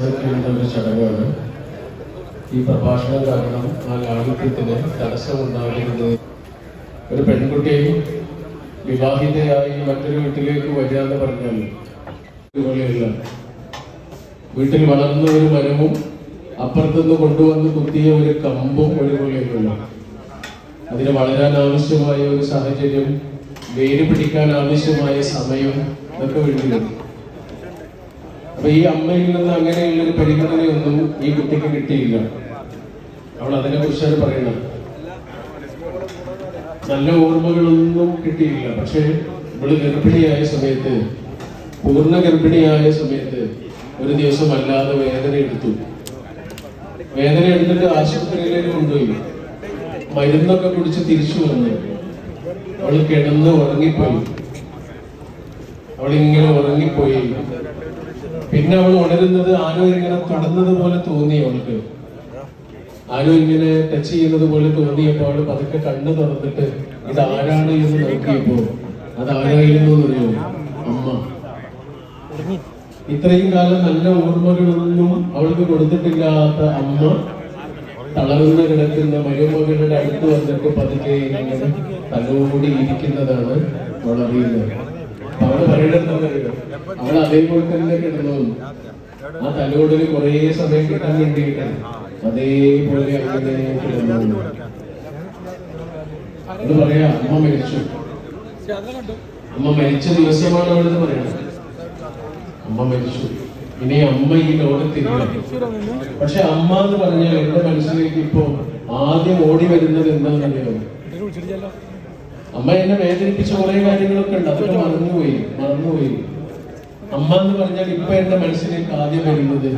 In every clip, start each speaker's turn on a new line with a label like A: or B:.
A: ഒരു ചടങ്ങാണ്. ഈ പ്രഭാഷണം കാരണം ആ ലാളിത്യത്തിന് തടസ്സമുണ്ടാകരുത്. ഒരു പെൺകുട്ടി വിവാഹിതയായി മറ്റൊരു വീട്ടിലേക്ക് വരിക എന്ന് പറഞ്ഞാൽ ഇതുപോലെയല്ല. വീട്ടിൽ വളർന്ന ഒരു മരവും അപ്പുറത്തുനിന്ന് കൊണ്ടുവന്ന് കുത്തിയ ഒരു കമ്പും ഒരുപോലെയല്ല അതിന് വളരാൻ ആവശ്യമായ ഒരു സാഹചര്യം വേര് പിടിക്കാൻ ആവശ്യമായ സമയം ഇതൊക്കെ വരും അപ്പൊ ഈ അമ്മയിൽ നിന്ന് അങ്ങനെയുള്ള ഒരു പരിഗണനയൊന്നും ഈ കുട്ടിക്ക് കിട്ടിയില്ല. അവൾ അതിനെ കുറിച്ചാണ് പറയുന്നത്. നല്ല ഓർമ്മകളൊന്നും കിട്ടിയില്ല. പക്ഷേ ഇവൾ ഗർഭിണിയായ സമയത്ത് പൂർണ ഗർഭിണിയായ സമയത്ത് ഒരു ദിവസം അല്ലാതെ വേദന എടുത്തു. വേദന എടുത്തിട്ട് ആശുപത്രിയിലേക്ക് കൊണ്ടുപോയി. മരുന്നൊക്കെ കുടിച്ച് തിരിച്ചു വന്നു. അവൾ കിടന്ന് ഉറങ്ങിപ്പോയി. അവളിങ്ങനെ ഉറങ്ങിപ്പോയി. പിന്നെ അവൾ ഉണരുന്നത് ആരോ ഇങ്ങനെ തൊടുന്നത് പോലെ തോന്നി അവൾക്ക്. ആരോ ഇങ്ങനെ ടച്ച് ചെയ്യുന്നത് പോലെ തോന്നിയപ്പോൾ അവൾ പതുക്കെ കണ്ണു തുറന്നിട്ട് ഇത് ആരാണ് എന്ന് നോക്കിയപ്പോ അത് ആരായിരുന്നു എന്നറിയോ? അമ്മ. ഇത്രയും കാലം നല്ല ഓർമ്മകളൊന്നും അവൾക്ക് കൊടുത്തിട്ടില്ലാത്ത അമ്മ തളർന്നു കിടക്കുന്ന മരുമകളുടെ അടുത്ത് വന്നിട്ട് പതുക്കെ ഇങ്ങനെ തലോടി ഇരിക്കുന്നതാണ് അപ്പൊ അവൾ പറയണെന്നറിയോ അവൾ അതേപോലെ തന്നെ കിടന്നു ആ തലോടിന് കുറേ സമയം കിട്ടാൻ വേണ്ടിയിട്ടാണ് അതേപോലെ അങ്ങനെ കിടന്നു അത് പറയാ അമ്മ മരിച്ചു. അമ്മ മരിച്ച ദിവസമാണ് അവളത് പറയുന്നത് അമ്മ മരിച്ചു. ഇനി അമ്മ ഈ ലോകത്തില്ല പക്ഷെ അമ്മ എന്ന് പറഞ്ഞാൽ എന്റെ മനസ്സിലേക്ക് ഇപ്പോ ആദ്യം ഓടി വരുന്നത് എന്താണെന്നറിയോ? അമ്മ എന്നെ വേദനിപ്പിച്ച കുറെ കാര്യങ്ങളൊക്കെ ഉണ്ട് അതൊക്കെ മറന്നുപോയി മറന്നുപോയി അമ്മ എന്ന് പറഞ്ഞാൽ ഇപ്പൊ എന്റെ മനസ്സിലേക്ക് ആദ്യം വരുന്നത്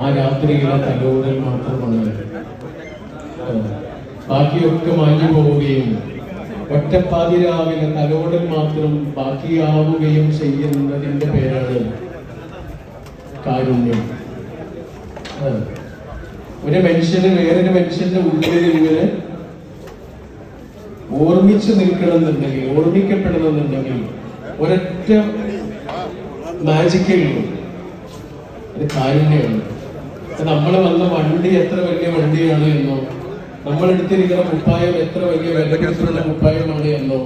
A: ആ രാത്രിയിലെ തലോടൽ മാത്രമാണ്. ബാക്കിയൊക്കെ മാഞ്ഞു പോവുകയും ഒറ്റപ്പാതി രാവിലെ തലോടൽ മാത്രം ബാക്കിയാവുകയും ചെയ്യുന്നതിന്റെ പേരാണ് കാരുണ്യം. ഒരു മനുഷ്യന് വേറൊരു മനുഷ്യന്റെ ഉള്ളിൽ ഇങ്ങനെ ഓർമ്മിച്ചു നിൽക്കണമെന്നുണ്ടെങ്കിൽ ഓർമ്മിക്കപ്പെടണമെന്നുണ്ടെങ്കിൽ ഒരൊറ്റ മാജിക്കേ ഉള്ളൂ. അത് കാരുണ്യമാണ് നമ്മൾ വന്ന വണ്ടി എത്ര വലിയ വണ്ടിയാണ് എന്നോ നമ്മൾ എടുത്തിരിക്കുന്ന കുപ്പായം എത്ര വലിയ വെള്ളക്കെടുത്തുള്ള കുപ്പായമാണ് എന്നോ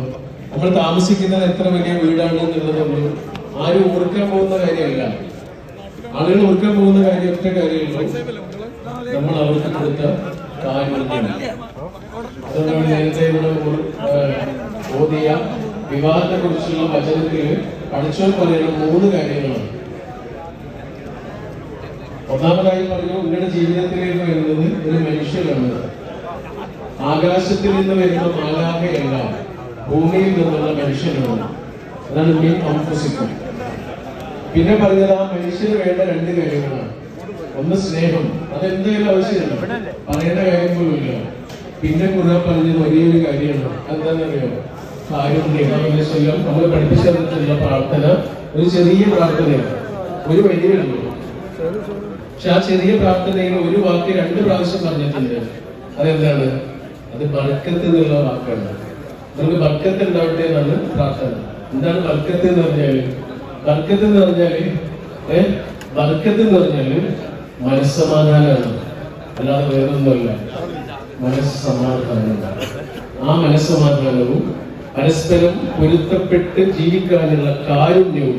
A: നമ്മൾ താമസിക്കുന്നത് എത്ര വലിയ വീടാണ് എന്നുള്ളതൊന്നും ആരും ഓർക്കാൻ പോകുന്ന കാര്യമല്ല. ആളുകൾ ഓർക്കാൻ പോകുന്ന കാര്യം ഒറ്റ കാര്യമുള്ളൂ നമ്മൾ അവർക്ക് കൊടുത്ത കാരുണ്യം. അതുകൊണ്ടാണ് നേരത്തെ ഇവിടെ ഓതിയ വിവാഹത്തെ കുറിച്ചുള്ള വചനത്തിൽ പഠിച്ചോൻ പറയുന്ന മൂന്ന് കാര്യങ്ങളാണ് ഒന്നാമതായി പറഞ്ഞു നിങ്ങളുടെ ജീവിതത്തിലേക്ക് വരുന്നത്. ഒരു മനുഷ്യനാണ് ആകാശത്തിൽ നിന്ന് വരുന്ന മാലാഹയല്ല ഭൂമിയിൽ നിന്നുള്ള മനുഷ്യനാണ് അതാണ് മെയിൻ കോൺഫസിക്കും പിന്നെ പറഞ്ഞത് ആ മനുഷ്യന് വേണ്ട രണ്ട് കാര്യങ്ങളാണ്. ഒന്ന് സ്നേഹം. അതെന്തായാലും ആവശ്യമില്ല. പറയേണ്ട കാര്യം പോലുമില്ല പിന്നെ കൂടെ പറഞ്ഞത് വലിയൊരു കാര്യമാണ് എന്താണെന്നറിയോ കാര്യം നമ്മൾ പഠിപ്പിച്ചു തന്നിട്ടുള്ള പ്രാർത്ഥന ഒരു ചെറിയ പ്രാർത്ഥനയാണ്. ഒരു വലിയ പക്ഷെ ആ ചെറിയ പ്രാർത്ഥനയിൽ ഒരു വാക്ക് രണ്ട് പ്രാവശ്യം പറഞ്ഞിട്ടുണ്ട്. അതെന്താണ്? അത് ബർക്കത്ത് എന്നുള്ള വാക്കാണ്. നമുക്ക് ബർക്കത്ത് ഉണ്ടാവട്ടെ എന്നാണ് പ്രാർത്ഥന. എന്താണ് ബർക്കത്ത് എന്ന് പറഞ്ഞാൽ? ബർക്കത്ത് എന്ന് പറഞ്ഞാൽ ഏഹ് ബർക്കത്ത് എന്ന് പറഞ്ഞാൽ മനസ്സമാധാനമാണ്. അല്ലാതെ വേറൊന്നുമല്ല. മനസ്സമാധാനം ആ മനസ്സമാധാനവും പരസ്പരം പൊരുത്തപ്പെട്ട് ജീവിക്കാനുള്ള കാരുണ്യവും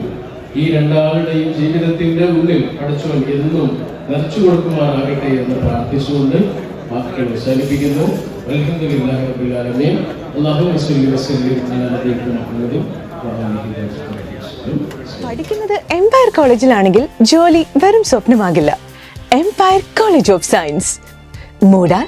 A: ഈ രണ്ടാളുടെയും ജീവിതത്തിന്റെ ഉള്ളിൽ അടച്ചവൻ എന്നും നിറച്ചു കൊടുക്കുമാറാകട്ടെ എന്ന് പ്രാർത്ഥിച്ചുകൊണ്ട് വാക്കുകൾ അവസാനിപ്പിക്കുന്നു.
B: പഠിക്കുന്നത് എംപയർ കോളേജിലാണെങ്കിൽ ജോലി വെറും സ്വപ്നമാകില്ല. Empire college of science മൂടാർ